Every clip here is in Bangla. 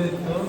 নৃত্য হ্যাঁ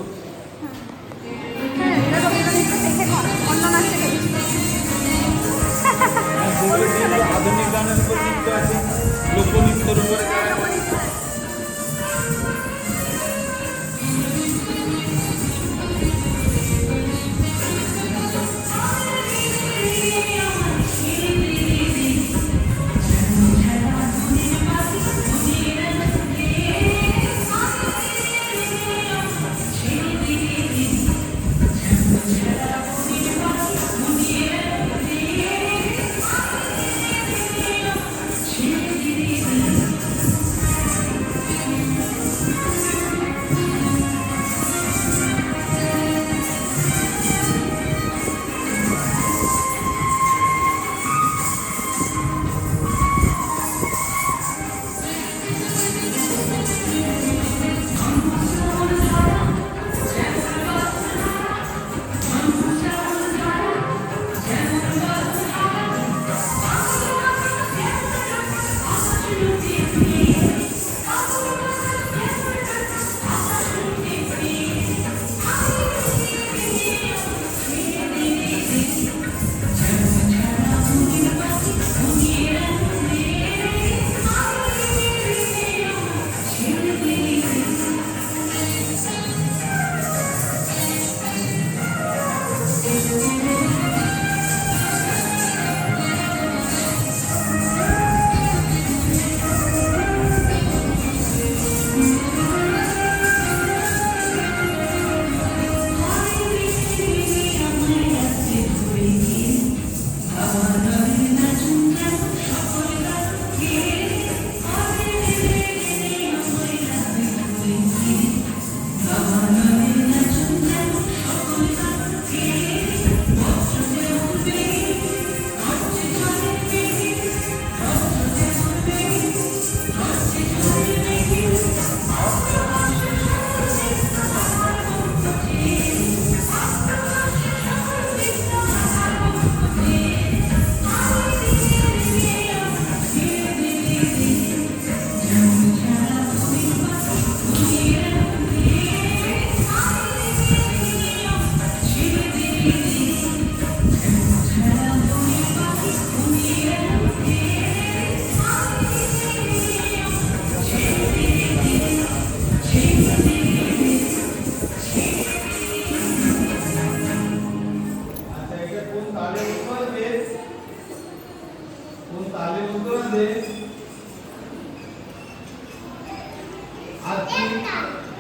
আর কি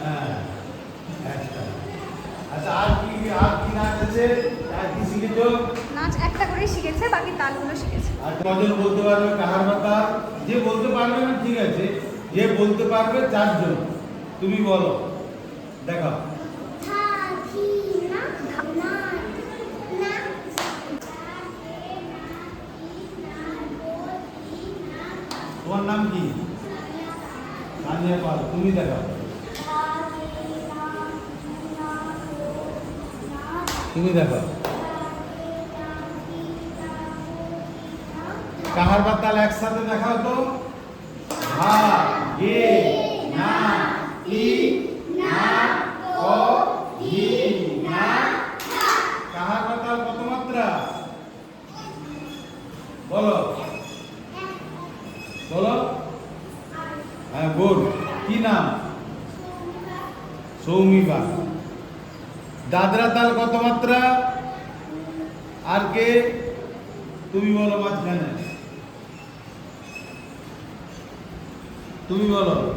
হ্যাঁ একটা। আচ্ছা আর কি আর কি নাচ আছে? আর কি শিখেছো? নাচ একটা করেই শিখেছে বাকি তালগুলো শিখেছে। আর কজন বলতে পারবে? কাহার কথা যে বলতে পারবে না ঠিক আছে। যে বলতে পারবে চারজন। তুমি বলো। দেখাও। তোমার নাম কি? সানিয়া পাল, তুমি দেখাও। তুমি দেখাও। কাহার তাহলে একসাথে দেখাও তো? হা গে না, ই না ও ই না কাহার বা তাল কত মাত্রা বলো বলো হ্যাঁ গুড কি নাম? সৌমিকা দাদরা তাল কত মাত্রা আর কে? তুমি বলো মাঝখানে। তুমি বলো।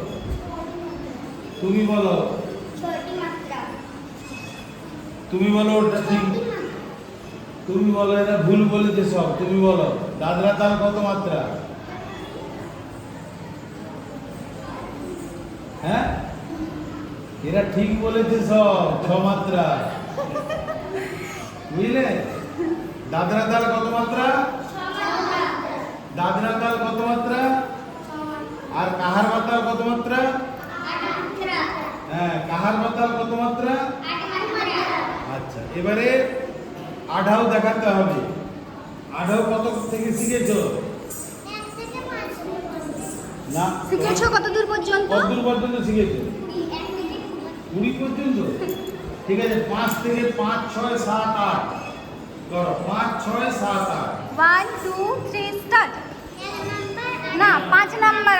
তুমি বলো। তুমি বলো ওটা ঠিক। তুমি বলো, এটা ভুল বলেছে সব। তুমি বলো। দাদরা তাল কত মাত্রা হ্যাঁ? এরা ঠিক বলেছে সব ছ মাত্রা বুঝলে? দাদরা তাল কত মাত্রা দাদরা তাল কত মাত্রা আর কাহার মাতাল কত মাত্রা হ্যাঁ কাহার মাতাল কত মাত্রা আচ্ছা এবারে আঢাও দেখাতে হবে। আঢাও কত থেকে শিখেছো? না? শিখেছো কতদূর পর্যন্ত? কতদূর পর্যন্ত শিখেছো? কুড়ি পর্যন্ত? ঠিক আছে পাঁচ থেকে পাঁচ ছয় সাত আট। করো পাঁচ ছয় সাত আট। ওয়ান টু থ্রি স্টার্ট না পাঁচ নাম্বার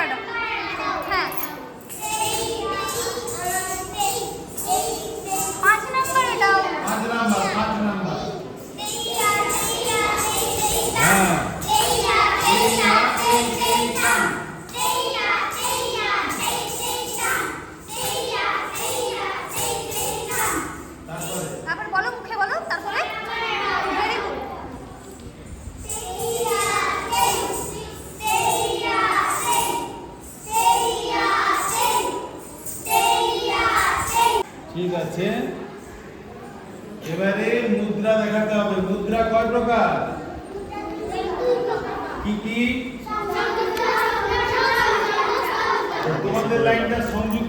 হ্যাঁ। এবারে মুদ্রা দেখাতে হবে মুদ্রা কয় প্রকার কি কি তোমাদের লাইনটা সংযুক্ত